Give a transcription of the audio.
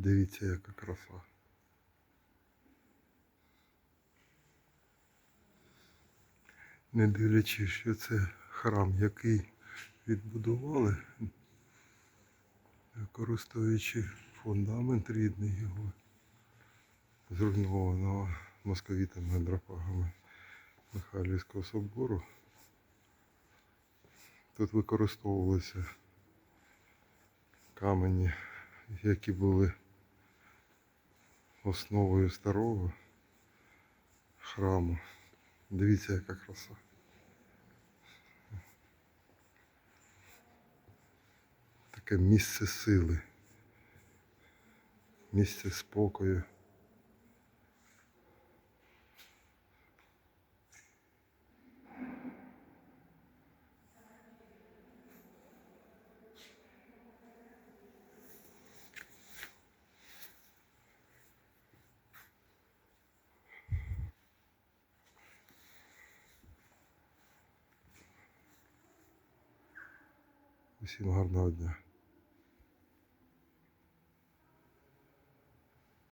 Дивіться, яка краса. Не дивлячись, що це храм, який відбудували, використовуючи фундамент рідний його, зруйнованого московітами андропагами Михайлівського собору. Тут використовувалися камені, які були основою старого храму. Дивіться, яка краса. Таке місце сили, місце спокою. Усім гарного дня.